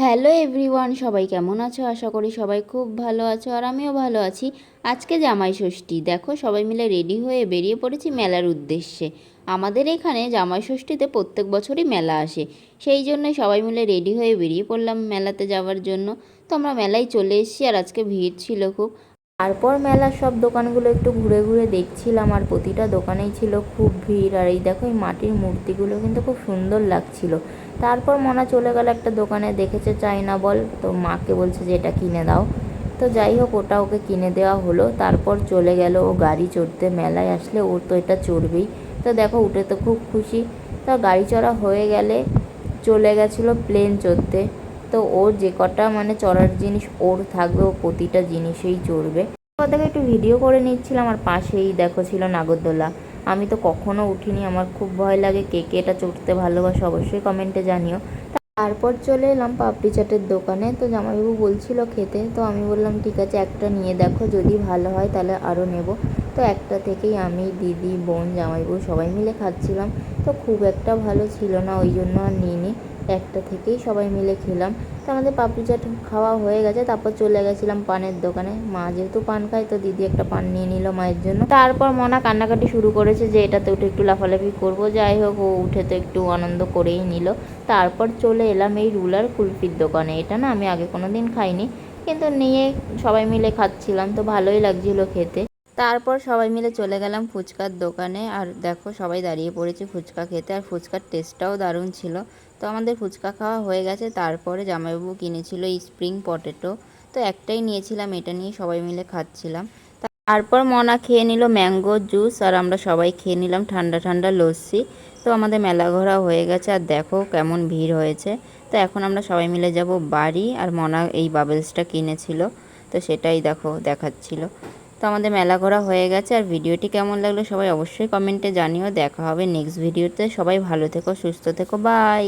Hello everyone, সবাই কেমন আছো? আশা করি সবাই খুব ভালো আছো আর আমিও ভালো আছি। আজকে জামাই ষষ্ঠী। দেখো, সবাই মিলে রেডি হয়ে বেরিয়ে পড়েছি মেলার উদ্দেশ্যে। আমাদের এখানে জামাই ষষ্ঠীতে প্রত্যেক বছরই মেলা আসে। সেই জন্য সবাই মিলে রেডি হয়ে বেরিয়ে পড়লাম মেলাতে যাওয়ার জন্য। তো আমরা মেলায় চলে এসেছি আর আজকে ভিড় ছিল খুব। তারপর মেলার সব দোকানগুলো একটু ঘুরে ঘুরে দেখছিলাম আর প্রতিটা দোকানেই ছিল খুব ভিড়। আর এই দেখো, এই মাটির মূর্তিগুলো কিন্তু খুব সুন্দর লাগছিল। তারপর মনা চলে গেল একটা দোকানে, দেখেছে চাইনা বল, তো মাকে বলছে যে, এটা কিনে দাও। তো যাই হোক, ওটা ওকে কিনে দেওয়া হলো। তারপর চলে গেল ও গাড়ি চড়তে, মেলায় আসলে ও তো এটা চড়বেই। তো দেখো, উঠে তো খুব খুশি। তা গাড়ি চড়া হয়ে গেলে চলে গেছিল প্লেন চড়তে। তো ওর যে কটা মানে চড়ার জিনিস, ওর থাকবে, ও প্রতিটা জিনিসেই চড়বে। থেকে একটু ভিডিও করে নিচ্ছিলাম, আর পাশেই দেখো ছিল নাগরদোলা। আমি তো কখনো উঠিনি, আমার খুব ভয় লাগে, কে কে এটা চড়তে ভালোবাসে অবশ্যই কমেন্টে জানিও। তারপর চলে এলাম পাপড়ি চাটের দোকানে, তো জামাইবাবু বলছিল খেতে, তো আমি বললাম, ঠিক আছে, একটা নিয়ে দেখো, যদি ভালো হয় তাহলে আরও নেব। তো একটা থেকেই আমি, দিদি, বোন, জামাইবাবু সবাই মিলে খাচ্ছিলাম। তো খুব একটা ভালো ছিল না, ওই জন্য আর নিইনি। একটা থেকেই সবাই মিলে খেলাম। তো আমাদের পাপড়ি চাট খাওয়া হয়ে গেছে, তারপর চলে গেছিলাম পানের দোকানে। মা যেহেতু পান খায়, তো দিদি একটা পান নিয়ে নিল মায়ের জন্য। তারপর মনা কান্নাকাটি শুরু করেছে যে, এটাতে উঠে একটু লাফালাফি করব। যাই হোক, ও উঠে তো একটু আনন্দ করেই নিল। তারপর চলে এলাম এই রুলার কুলফির দোকানে। এটা না আমি আগে কোনো দিন খাইনি, কিন্তু নিয়ে সবাই মিলে খাচ্ছিলাম, তো ভালোই লাগছিল খেতে। তারপর সবাই মিলে চলে গেলাম ফুচকার দোকানে। আর দেখো, সবাই দাঁড়িয়ে পড়েছে ফুচকা খেতে। আর ফুচকার টেস্টটাও দারুণ ছিল। তো আমাদের ফুচকা খাওয়া হয়ে গেছে। তারপরে জামাইবাবু কিনেছিল স্প্রিং পটেটো তো একটাই নিয়েছিলাম, এটা নিয়ে সবাই মিলে খাচ্ছিলাম। তারপর মনা খেয়ে নিল ম্যাঙ্গো জুস। আর আমরা সবাই খেয়ে নিলাম ঠান্ডা ঠান্ডা লস্যি। তো আমাদের মেলা ঘোরা হয়ে গেছে। আর দেখো কেমন ভিড় হয়েছে। তো এখন আমরা সবাই মিলে যাব বাড়ি। আর মনা এই বাবেলসটা কিনেছিল। তো সেটাই দেখো, দেখাচ্ছিল। তো আমাদের মেলা ঘোরা হয়ে গেছে আর ভিডিওটি কেমন লাগল সবাই অবশ্যই কমেন্টে জানিও। দেখা হবে নেক্সট ভিডিওতে সবাই ভালো থেকো, সুস্থ থেকো বাই